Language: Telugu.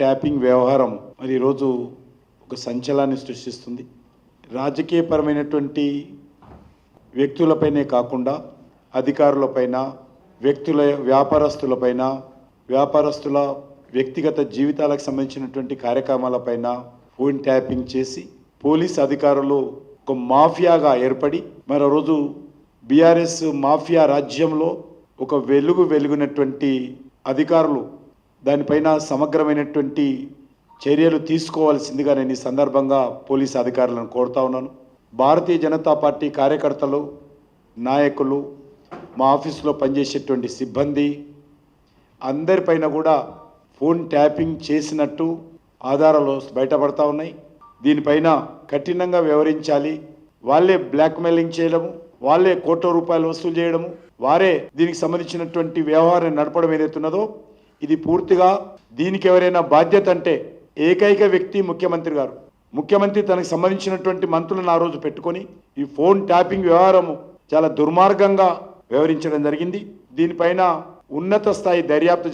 ట్యాపింగ్ వ్యవహారం మరి ఈరోజు ఒక సంచలాన్ని సృష్టిస్తుంది. రాజకీయపరమైనటువంటి వ్యక్తులపైనే కాకుండా అధికారులపైన వ్యక్తుల వ్యాపారస్తులపైన వ్యాపారస్తుల వ్యక్తిగత జీవితాలకు సంబంధించినటువంటి కార్యక్రమాలపైన ఫోన్ ట్యాపింగ్ చేసి పోలీస్ అధికారులు ఒక మాఫియాగా ఏర్పడి మరో రోజు బీఆర్ఎస్ మాఫియా రాజ్యంలో ఒక వెలుగు వెలుగునటువంటి అధికారులు దానిపైన సమగ్రమైనటువంటి చర్యలు తీసుకోవాల్సిందిగా నేను ఈ సందర్భంగా పోలీస్ అధికారులను కోరుతా ఉన్నాను. భారతీయ జనతా పార్టీ కార్యకర్తలు నాయకులు మా ఆఫీసులో పనిచేసేటువంటి సిబ్బంది అందరిపైన కూడా ఫోన్ ట్యాపింగ్ చేసినట్టు ఆధారాలు బయటపడతా ఉన్నాయి. దీనిపైన కఠినంగా వ్యవహరించాలి. వాళ్ళే బ్లాక్మెయిలింగ్ చేయడము వాళ్ళే కోట్ల రూపాయలు వసూలు చేయడము వారే దీనికి సంబంధించినటువంటి వ్యవహారాన్ని నడపడం ఏదైతున్నదో ఇది పూర్తిగా దీనికి ఎవరైనా బాధ్యత అంటే ఏకైక వ్యక్తి ముఖ్యమంత్రి గారు. ముఖ్యమంత్రి తనకు సంబంధించినటువంటి మంత్రులను ఆ రోజు పెట్టుకొని ఈ ఫోన్ ట్యాపింగ్ వ్యవహారము చాలా దుర్మార్గంగా వ్యవహరించడం జరిగింది. దీనిపైన ఉన్నత స్థాయి దర్యాప్తు